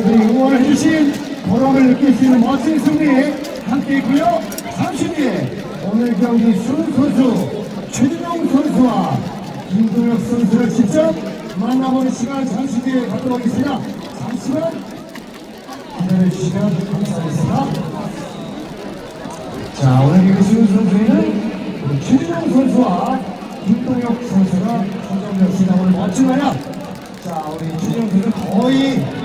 여러분들이 응원해주신 보람을 느낄 수 있는 멋진 승리 함께 있고요. 잠시 뒤에 오늘 경기 수 선수, 최준용 선수와 김동혁 선수를 직접 만나보는 시간 잠시 뒤에 갖도록 하겠습니다. 잠시만 기다려주시면 감사하겠습니다. 자, 오늘 경기 수 선수는 최준용 선수와 김동혁 선수가 선정되었습니다. 오늘 멋진 활약. 자, 우리 최준용 선수 거의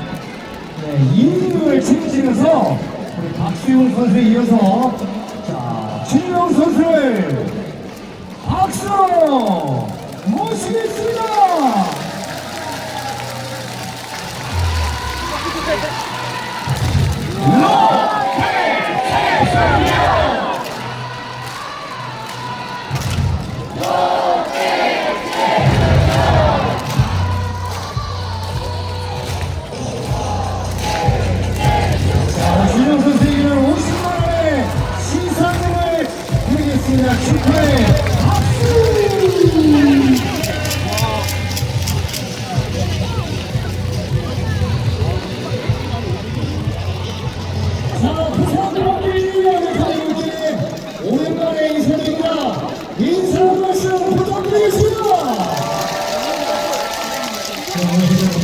네, 2인을 책임지면서 우리 박수용 선수에 이어서 자, 최준용 선수를 박수로 모시겠습니다. 자,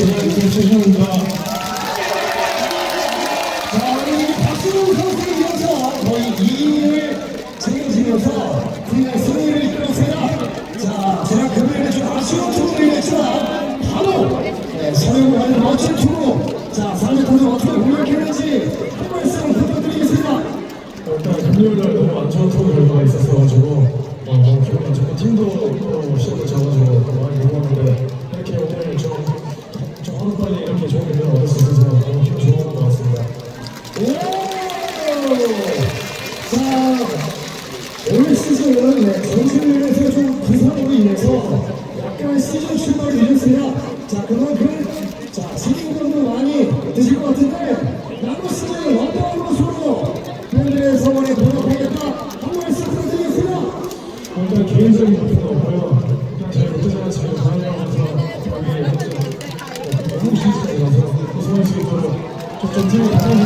최준입니다. 자, 우리 박수호 선수에 이어서 거의 2인을 책임지면서 팀의 승리를 이끌었습니다. 자, 제가 금요일에 좀 아쉬운 투구를 했지만 바로 네, 한 말씀 부탁드리겠습니다. 있었어가지고 어, 팀도 또 시합을 잡아주고 또 많이 욕하는데 이렇게 오늘 자, 책임감도 많이 드실 것 같은데 남은 시즌 어떤 모습으로 팬들의 성원에 보답하겠다 한 말씀 부탁드리겠습니다. 일단 개인적인 목표는 없고요. 저희 롯데자가 지금 다니면서 여기 너무 시즌이라서 우승할 수 있도록 좀좀 팀이 다니는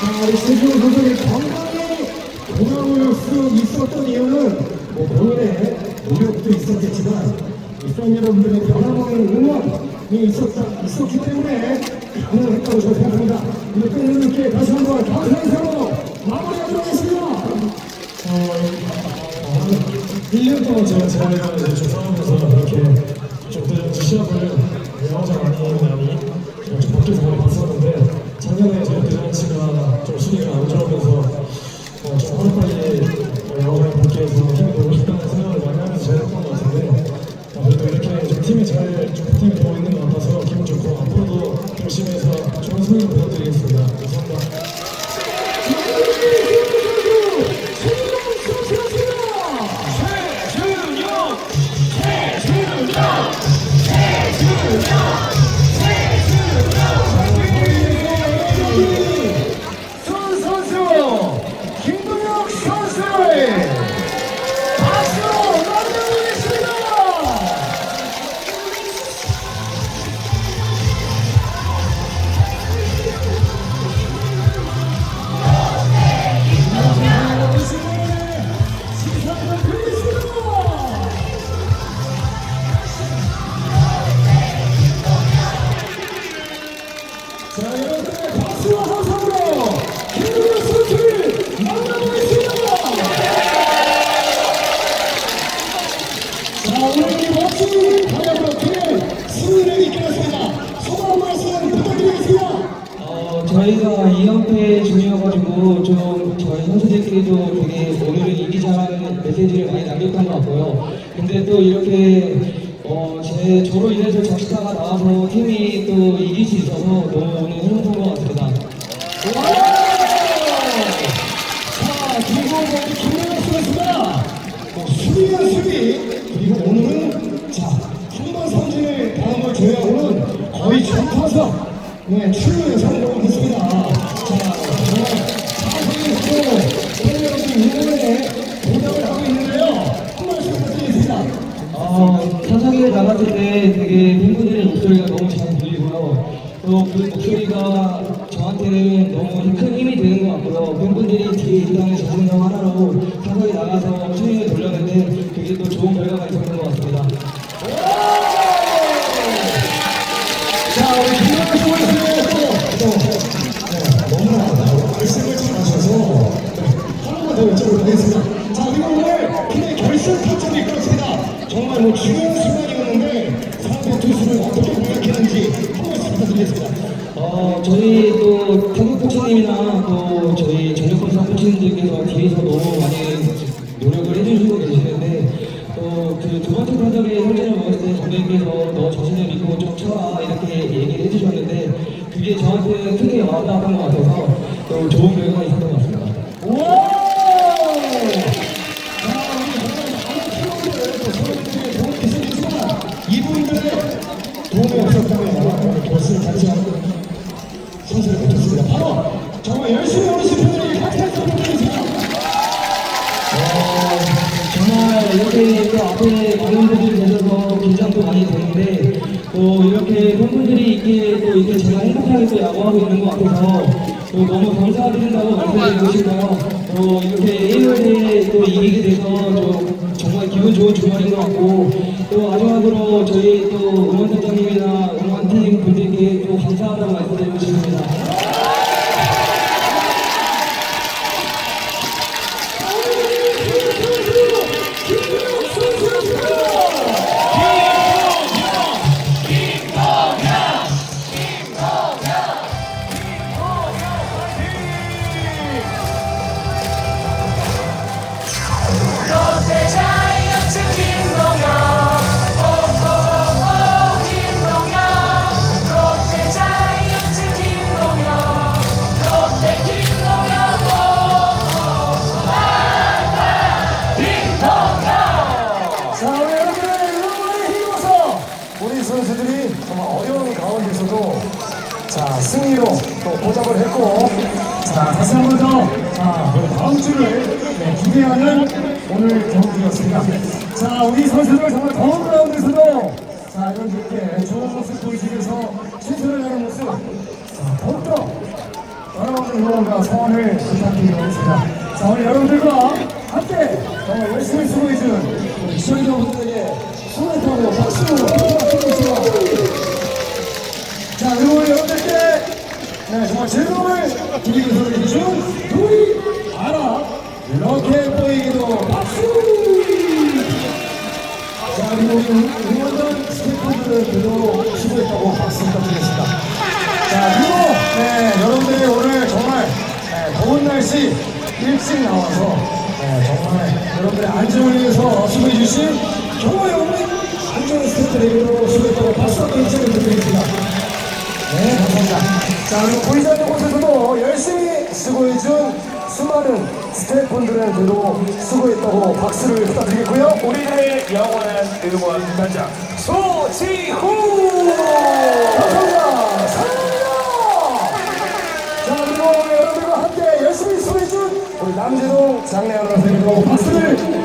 자, 우리 신종 선수의 건강에 돌아올 수 있었던 이유는 뭐 본인의 노력도 있었겠지만 이팬 여러분들의 변함없는 응원이 있었다, 있었기 때문에 가능했다고 저는 생각합니다. 우리 팬 여러분께 다시 한번 감사의 인사로 마무리하도록 하겠습니다. 1년 동안 제가 좀 싸우면서 이렇게 좀 그냥 시합을 영화장 많이 많이 좀 밖에서 많이 봤었는데 작년에 제 대전치가 좀 순위가 안 좋으면서 어, 좀 오늘 멋진 활약으로 팀의 승리를 이끌었습니다. 소감 말씀 부탁드리겠습니다. 저희가 2연패 중이어가지고 좀 저희 선수들끼리도 되게 오늘은 이기자라는 메시지를 많이 남겼던 것 같고요. 근데 또 이렇게 어, 제 저로 인해서 적시타가 나와서 팀이 또 이길 수 있어서 너무 오늘 흐뭇한 것 같습니다. 자, 김고은 김민호 선수입니다. 수비야 수비. 그리고 오늘은 자, 한 번 선진을 당한 걸 제외하고는 거의 전타석 네, 출루에 성공을 했습니다. 자, 정말 사성했고 팬여러분 응원에 보답을 하고 있는데요. 한 말씀 부탁드리겠습니다. 어, 사석에 나갔을 때 되게 팬분들의 목소리가 너무 잘 들리고요. 또 그 목소리가 저한테는 너무 큰 힘이 되는 것 같고요. 팬분들이 있다는 자신감 하나로 사석에 나가서 스윙을 돌렸는데 그게 또 좋은 결과가 있었던 것 같습니다. 자, 우리 김명환 수고했습니다. 또, 또, 네, 너무나 말씀을 잘 하셔서 하나만 더 여쭤보도록 하겠습니다. 자, 그리고 오늘 팀의 결승 타점이 이끌었습니다. 정말 뭐 중요한 순간이었는데 상대 투수를 어떻게 공략했는지 한 말씀 부탁드리겠습니다. 어, 저희 또 저희 전력분사 코치님들께서 뒤에서 너무 많이 노력을 해주시고 계시는데 또그두 번째 타석에 홀진을 먹었을 때 감독님께서 너 자신을 믿고 좀 쳐라 이렇게 얘기를 해주셨는데 그게 저한테 크게 와닿았던 것 같아서 또 좋은 결과가 있었던 것 같습니 또 이렇게 팬분들이 있기에 또 이렇게 제가 행복하게 또 야구하고 있는 것 같아서 또 너무 감사드린다고 말씀드리고 싶어요. 또 이렇게 1월에 또 이기게 돼서 좀 정말 기분 좋은 주말인 것 같고 또 마지막으로 저희 또 응원단장님이나 응원팀 분들께 또 감사하다고 말씀드리고 싶습니다. 다시 한 번 더, 자, 다음 주를 네, 기대하는 오늘 경기였습니다. 자, 우리 선수들 정말 더운 가운데서도 자, 이런 이렇게 좋은 모습 보이시기 위해서 신선을 하는 모습 자, 더욱더 여러분들 응원과 성원을 부탁드리겠습니다. 자, 오늘 여러분들과 함께 정말 열심히 수고해준 우리 시청자분들에게 손을 타고 박수 부탁드리겠습니다. 네, 정말 여러분들의 안전을 위해서 수고해 주신 경호에 없는 안전 스태프들에게도 수고했다고 박수 한번 인사를 드리겠습니다. 네, 감사합니다. 자, 그리고 보이지 않는 곳에서도 열심히 수고해 준 수많은 스태프분들에게도 수고했다고 박수를 부탁드리겠고요. 우리들의 영원한 응원 단장 소지후 감사합니다.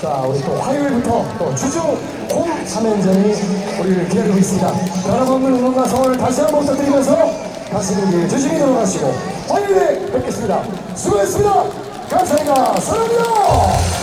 자, 우리 또 화요일부터 또 주중 홈 3연전이 우리를 기다리고 있습니다. 여러분들 응원과 성원을 다시 한번 부탁드리면서 가시는 길 조심히 들어가시고 화요일에 뵙겠습니다. 수고했습니다. 감사합니다. 사랑합니다.